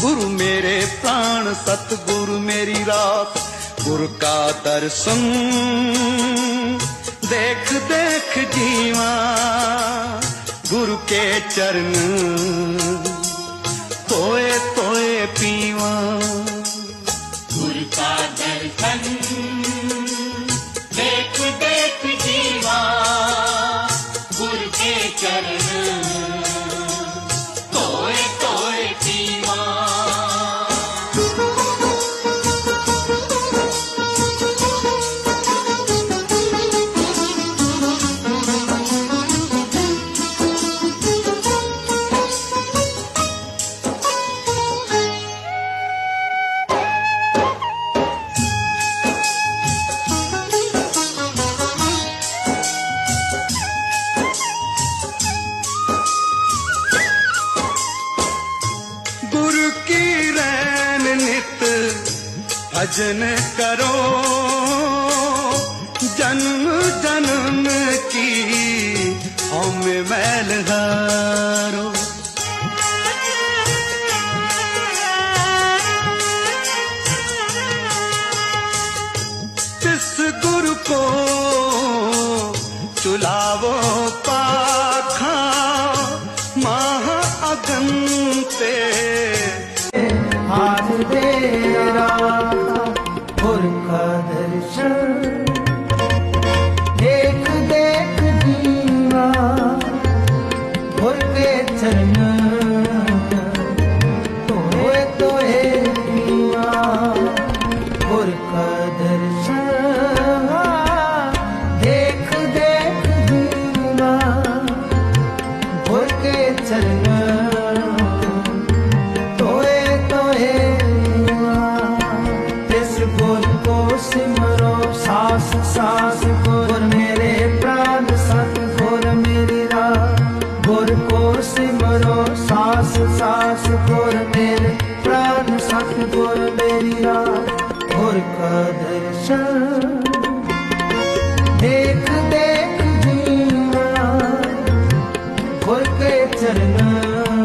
गुरु मेरे प्राण, सतगुरु मेरी रात। गुरु का दर्शन देख देख जीवा। गुरु के चरण तोए तोए पीवा। गुरु का दर्शन देख देख जीवा। गुरु के चरण ਕੀ ਰੈਨ ਨਿਤ ਭਜਨ ਕਰੋ? ਜਨਮ ਜਨਮ ਕੀ ਹਉਮੈ ਮੈਲ ਹਾਰੋ? ਤਿਸ ਗੁਰ ਕੋ ਚੁਲਾਵੋ ਪਾਖਾਂ, ਮਹਾ ਅਗਨ ਤੇ ਤੇਰਾ ਪੁਰਖ ਦਰਸ਼ਨ। गुर मेरी राह और का दर्शन देख देख जीना गुर के चरणा